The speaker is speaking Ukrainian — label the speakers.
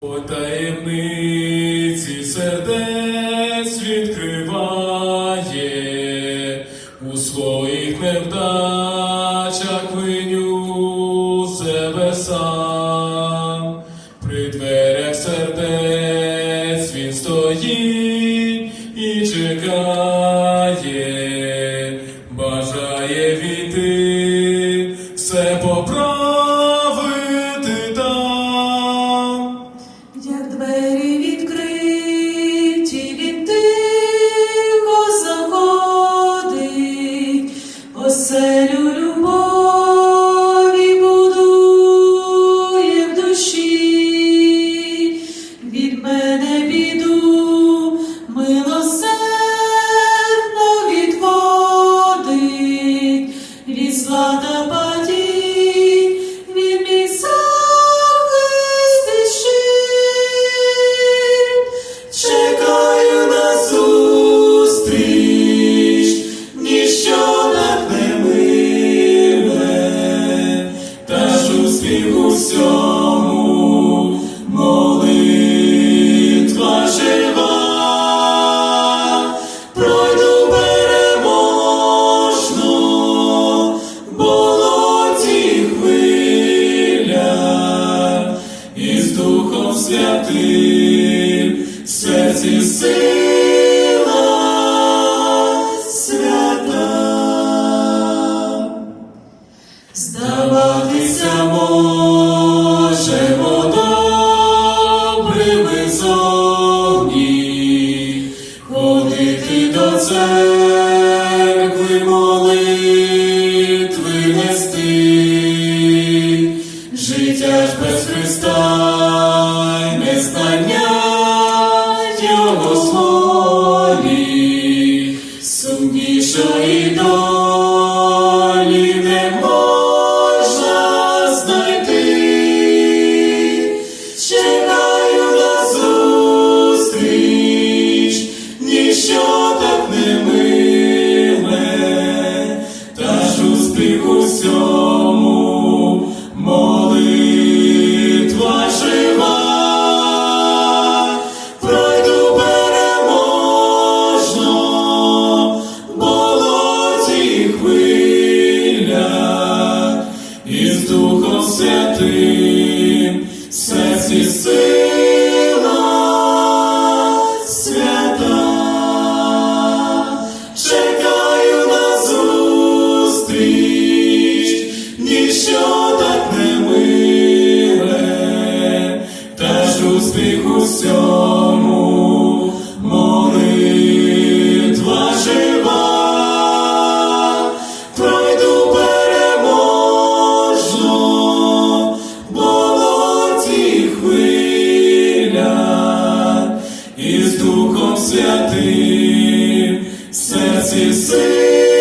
Speaker 1: О таємниці сердець відкриває, у своїх невдачах виню себе сам, при дверях сердець він стоїть і чекає, бажає війти, все поправити
Speaker 2: мене біду милосердно відводить, від зла та він мій захист. Чекаю на зустріч, ніщо так не миле,
Speaker 1: та ж успіх у Святим в серці сила свята. Здаватися можемо добрими ходити до церкви, молитви нести, життя ж без Христа незнання Його слові, сумнішої Святим. Серці сила свята. Чекаю на зустріч, ніщо так не миле, та ж успіх у і з Духом Святим серці сила